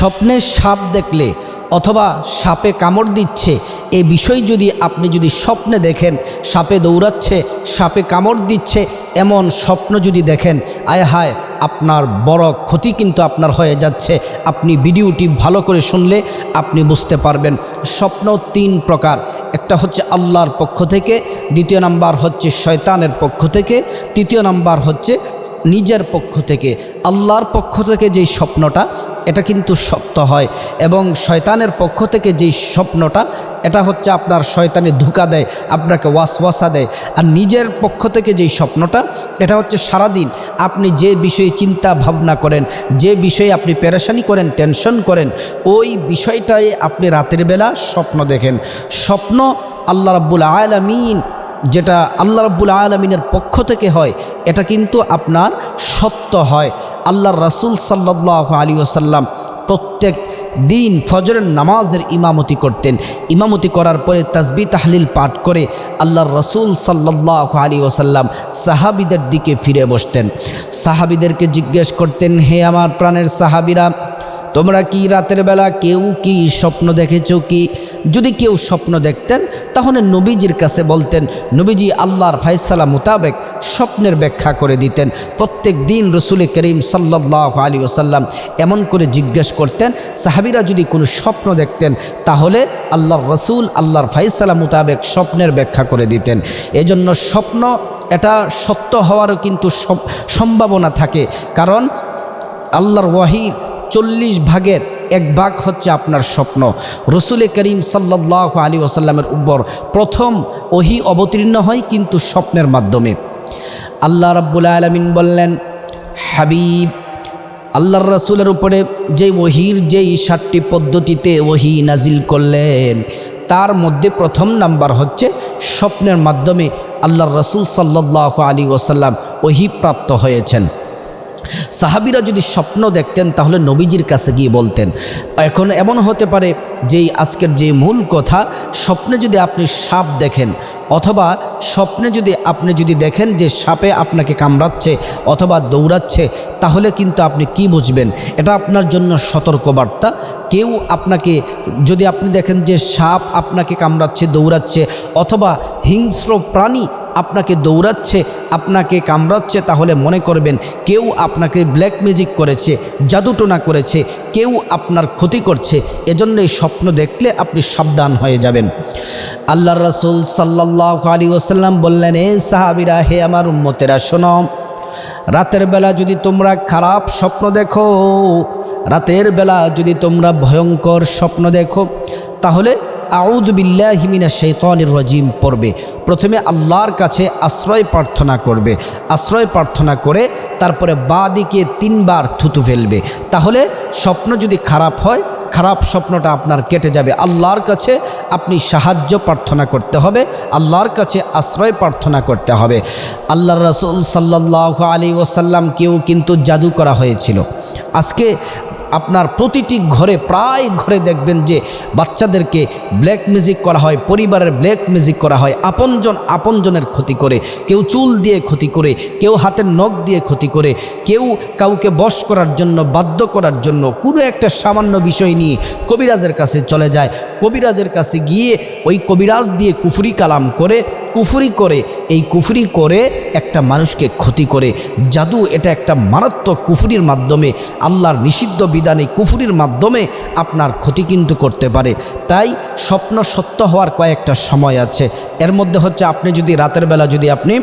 স্বপ্নে সাপ দেখলে অথবা সাপে কামড় দিচ্ছে, এ বিষয় যদি আপনি যদি স্বপ্নে দেখেন, সাপে দৌড়াচ্ছে, সাপে কামড় দিচ্ছে, এমন স্বপ্ন যদি দেখেন, আয় হায়, আপনার বড় ক্ষতি কিন্তু আপনার হয়ে যাচ্ছে। আপনি ভিডিওটি ভালো করে শুনলে আপনি বুঝতে পারবেন। স্বপ্ন তিন প্রকার। একটা হচ্ছে আল্লাহর পক্ষ থেকে, দ্বিতীয় নাম্বার হচ্ছে শয়তানের পক্ষ থেকে, তৃতীয় নাম্বার হচ্ছে নিজের পক্ষ থেকে। আল্লাহর পক্ষ থেকে যেই স্বপ্নটা এটা কিন্তু সত্য হয় এবং শয়তানের পক্ষ থেকে যেই স্বপ্নটা, এটা হচ্ছে আপনার শয়তানে ধোকা দেয়, আপনাকে ওয়াসওয়াসা দেয়। আর নিজের পক্ষ থেকে যেই স্বপ্নটা, এটা হচ্ছে সারাদিন আপনি যে বিষয়ে চিন্তা ভাবনা করেন, যে বিষয়ে আপনি পেরেশানি করেন, টেনশন করেন, ওই বিষয়টায় আপনি রাতের বেলা স্বপ্ন দেখেন। স্বপ্ন আল্লাহ রাব্বুল আলামিন, যেটা আল্লাহ রাব্বুল আলমিনের পক্ষ থেকে হয়, এটা কিন্তু আপনার সত্য হয়। আল্লাহর রাসুল সাল্লাহ আলী ওসাল্লাম প্রত্যেক দিন ফজরের নামাজের ইমামতি করতেন। ইমামতি করার পরে তাসবি তাহলিল পাঠ করে আল্লাহর রসুল সাল্লাহ আলী ওসাল্লাম সাহাবিদের দিকে ফিরে বসতেন। সাহাবিদেরকে জিজ্ঞেস করতেন, হে আমার প্রাণের সাহাবিরা, তোমরা কি রাতের বেলা কেউ কি স্বপ্ন দেখেছ কি? যদি কেউ স্বপ্ন দেখতেন, তাহলে নবীজির কাছে বলতেন, নবীজি আল্লাহর ফাইসালা মোতাবেক স্বপ্নের ব্যাখ্যা করে দিতেন। প্রত্যেক দিন রসুল করিম সাল্লাহ আলী ওসাল্লাম এমন করে জিজ্ঞেস করতেন, সাহাবিরা যদি কোনো স্বপ্ন দেখতেন, তাহলে আল্লাহর রসুল আল্লাহর ফাইসালা মোতাবেক স্বপ্নের ব্যাখ্যা করে দিতেন। এজন্য স্বপ্ন এটা সত্য হওয়ারও কিন্তু সম্ভাবনা থাকে। কারণ আল্লাহর ওয়াহির চল্লিশ ভাগের এক ভাগ হচ্ছে আপনার স্বপ্ন। রসুল করিম সাল্লাহ আলী ওসাল্লামের উপর প্রথম ওহি অবতীর্ণ হয় কিন্তু স্বপ্নের মাধ্যমে। আল্লাহ রাব্বুল আলমিন বললেন, হাবিব, আল্লাহর রসুলের উপরে যে ওহির যেই সাতটি পদ্ধতিতে ওহি নাজিল করলেন, তার মধ্যে প্রথম নাম্বার হচ্ছে স্বপ্নের মাধ্যমে আল্লাহর রসুল সাল্লাহ আলী ওসাল্লাম ওহি প্রাপ্ত হয়েছেন। সাহাবিরা যদি স্বপ্ন দেখতেন, তাহলে নবীজির কাছে গিয়ে বলতেন, এখন এমন হতে পারে যেই আজকের যে মূল কথা, স্বপ্নে যদি আপনি সাপ দেখেন, অথবা স্বপ্নে যদি আপনি যদি দেখেন যে সাপে আপনাকে কামড়াচ্ছে অথবা দৌড়াচ্ছে, তাহলে কিন্তু আপনি কি বুঝবেন? এটা আপনার জন্য সতর্কবার্তা। কেউ আপনাকে, যদি আপনি দেখেন যে সাপ আপনাকে কামড়াচ্ছে, দৌড়াচ্ছে, অথবা হিংস্র প্রাণী আপনাকে দৌড়াচ্ছে, আপনাকে কামড়াচ্ছে, তাহলে মনে করবেন কেউ আপনাকে ব্ল্যাক ম্যাজিক করেছে, জাদুটোনা করেছে, কেউ আপনার ক্ষতি করছে এজন্য এই স্বপ্ন দেখলে আপনি সাবধান হয়ে যাবেন। আল্লাহ রসুল সাল্লাহ আলী ওসাল্লাম বললেন, এ সাহাবিরা, হে আমার উম্মতেরা, শোনো, রাতের বেলা যদি তোমরা খারাপ স্বপ্ন দেখো, রাতের বেলা যদি তোমরা ভয়ঙ্কর স্বপ্ন দেখো, তাহলে আউদবিল্লাহিমিনা শৈতানির রজিম পড়বে। প্রথমে আল্লাহর কাছে আশ্রয় প্রার্থনা করবে। আশ্রয় প্রার্থনা করে তারপরে বা দিকে তিনবার থুতু ফেলবে। তাহলে স্বপ্ন যদি খারাপ হয়, খারাপ স্বপ্নটা আপনার কেটে যাবে। আল্লাহর কাছে আপনি সাহায্য প্রার্থনা করতে হবে, আল্লাহর কাছে আশ্রয় প্রার্থনা করতে হবে। আল্লাহ রসুল সাল্লাহ আলী ওসাল্লাম কেউ কিন্তু জাদু করা হয়েছিল। আজকে আপনার প্রতিটি ঘরে প্রায় ঘরে দেখবেন যে বাচ্চাদেরকে ব্ল্যাক মিউজিক করা হয়, পরিবারের ব্ল্যাক মিউজিক করা হয়, আপনজন আপনজনের ক্ষতি করে, কেউ চুল দিয়ে ক্ষতি করে, কেউ হাতের নখ দিয়ে ক্ষতি করে, কেউ কাউকে বশ করার জন্য, বাধ্য করার জন্য, কোনো একটা সামান্য বিষয় নিয়ে কবিরাজের কাছে চলে যায়, কবিরাজের কাছে গিয়ে ওই কবিরাজ দিয়ে কুফরি কালাম করে কুফুরি করে, এই কুফুরি করে একটা মানুষকে ক্ষতি করে। জাদু এটা একটা মারাত্মক কুফুরির মাধ্যমে, আল্লাহর নিষিদ্ধ বিধানে কুফুরির মাধ্যমে আপনার ক্ষতি কিন্তু করতে পারে। তাই স্বপ্ন সত্য হওয়ার কয়েকটা সময় আছে। এর মধ্যে হচ্ছে আপনি যদি রাতের বেলা যদি আপনি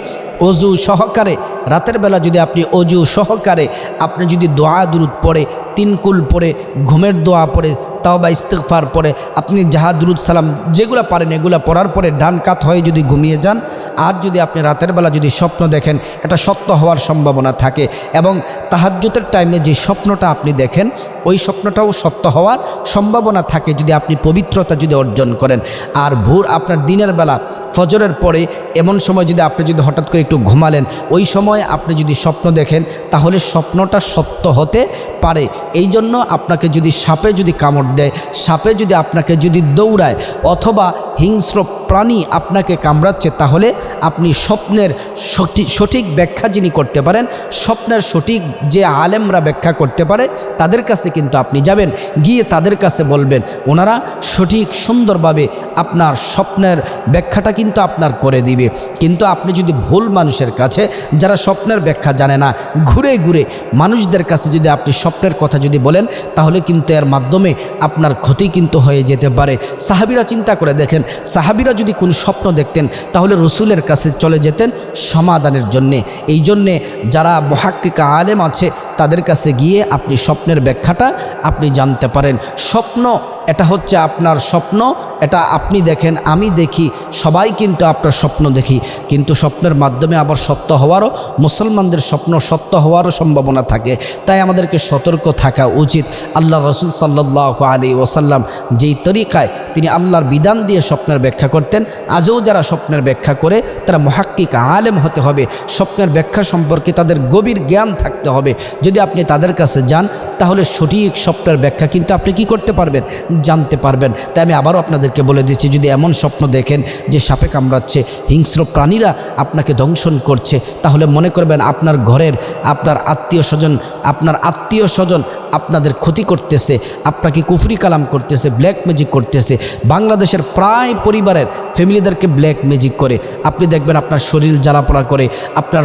অজু সহকারে, রাতের বেলা যদি আপনি অজু সহকারে, আপনি যদি দোয়া দুরুদ পড়ে তিনকুল পড়ে, ঘুমের দোয়া পড়ে তাও বা ইস্তেকফার পরে আপনি জাহাদুরুদ সালাম যেগুলো পারেন, এগুলো পড়ার পরে ডান কাত হয়ে যদি ঘুমিয়ে যান আর যদি আপনি রাতের বেলা যদি স্বপ্ন দেখেন, এটা সত্য হওয়ার সম্ভাবনা থাকে এবং তাহাজ্যতের টাইমে যে স্বপ্নটা আপনি দেখেন, ওই স্বপ্নটাও সত্য হওয়ার সম্ভাবনা থাকে যদি আপনি পবিত্রতা যদি অর্জন করেন। আর ভোর আপনার দিনের বেলা, ফজরের পরে এমন সময় যদি আপনি যদি হঠাৎ করে একটু ঘুমালেন, ওই সময় আপনি যদি স্বপ্ন দেখেন, তাহলে স্বপ্নটা সত্য হতে পারে। এই জন্য আপনাকে যদি সাপে যদি কামড় দেয়, সাপে যদি আপনাকে যদি দৌড়ায় অথবা হিংস্র প্রাণী আপনাকে কামড়াচ্ছে, তাহলে আপনি স্বপ্নের সঠিক সঠিক ব্যাখ্যা যিনি করতে পারেন, স্বপ্নের সঠিক যে আলেমরা ব্যাখ্যা করতে পারে, তাদের কাছে কিন্তু আপনি যাবেন, গিয়ে তাদের কাছে বলবেন, ওনারা সঠিক, সুন্দরভাবে আপনার স্বপ্নের ব্যাখ্যাটা কিন্তু আপনার করে দিবে। কিন্তু আপনি যদি ভুল মানুষের কাছে, যারা স্বপ্নের ব্যাখ্যা জানে না, ঘুরে ঘুরে মানুষদের কাছে যদি আপনি স্বপ্নের কথা যদি বলেন, তাহলে কিন্তু এর মাধ্যমে আপনার ক্ষতি কিন্তু হয়ে যেতে পারে। সাহাবিরা চিন্তা করে দেখেন, সাহাবিরা যদি কোন স্বপ্ন দেখতেন, তাহলে রসুলের কাছে চলে যেতেন সমাধানের জন্যে। এই জন্যে যারা মহাক্কিকা আলেম আছে, তাদের কাছে গিয়ে আপনি স্বপ্নের ব্যাখ্যাটা আপনি জানতে পারেন। স্বপ্ন, এটা হচ্ছে আপনার স্বপ্ন এটা আপনি দেখেন, আমি দেখি, সবাই কিন্তু আপনার স্বপ্ন দেখি। কিন্তু স্বপ্নের মাধ্যমে আবার সত্য হওয়ারও, মুসলমানদের স্বপ্ন সত্য হওয়ারও সম্ভাবনা থাকে। তাই আমাদেরকে সতর্ক থাকা উচিত। আল্লাহ রসুল সাল্লাহ আলী ওসাল্লাম যেই তরিকায় তিনি আল্লাহর বিধান দিয়ে স্বপ্নের ব্যাখ্যা করতেন, আজও যারা স্বপ্নের ব্যাখ্যা করে, তারা মহাক্কিক আলেম হতে হবে। স্বপ্নের ব্যাখ্যা সম্পর্কে তাদের গভীর জ্ঞান থাকতে হবে। যদি আপনি তাদের কাছে যান, তাহলে সঠিক স্বপ্নের ব্যাখ্যা কিন্তু আপনি কি করতে পারবেন? জানতে পারবেন। তাই আমি আবারও আপনাদেরকে বলে দিচ্ছি, যদি এমন স্বপ্ন দেখেন যে সাপে কামড়াচ্ছে, হিংস্র প্রাণীরা আপনাকে দংশন করছে, তাহলে মনে করবেন আপনার ঘরের, আপনার আত্মীয় স্বজন, আপনার আত্মীয় স্বজন আপনাদের ক্ষতি করতেছে, আপনাকে কুফরি কালাম করতেছে ব্ল্যাক ম্যাজিক করতেছে। বাংলাদেশের প্রায় পরিবারের ফ্যামিলিদেরকে ব্ল্যাক ম্যাজিক করে। আপনি দেখবেন আপনার শরীর জ্বালাপোড়া করে, আপনার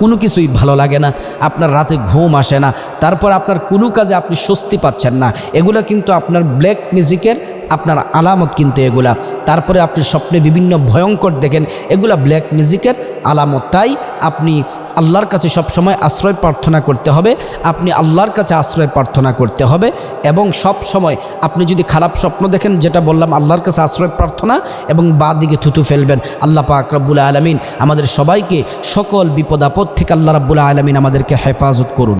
কোনো কিছুই ভালো লাগে না, আপনার রাতে ঘুম আসে না, তারপর আপনার কোনো কাজে আপনি স্বস্তি পাচ্ছেন না। এগুলো কিন্তু আপনার ব্ল্যাক ম্যাজিকের আপনার আলামত কিন্তু এগুলা। তারপরে আপনি স্বপ্নে বিভিন্ন ভয়ঙ্কর দেখেন, এগুলা ব্ল্যাক মিউজিকের আলামত। তাই আপনি আল্লাহর কাছে সবসময় আশ্রয় প্রার্থনা করতে হবে, আপনি আল্লাহর কাছে আশ্রয় প্রার্থনা করতে হবে এবং সব সময় আপনি যদি খারাপ স্বপ্ন দেখেন, যেটা বললাম, আল্লাহর কাছে আশ্রয় প্রার্থনা এবং বা দিকে থুতু ফেলবেন। আল্লাহ পাক রব্বুল আলমিন আমাদের সবাইকে সকল বিপদ আপদ থেকে আল্লাহ রাব্বুল আলমিন আমাদেরকে হেফাজত করুন।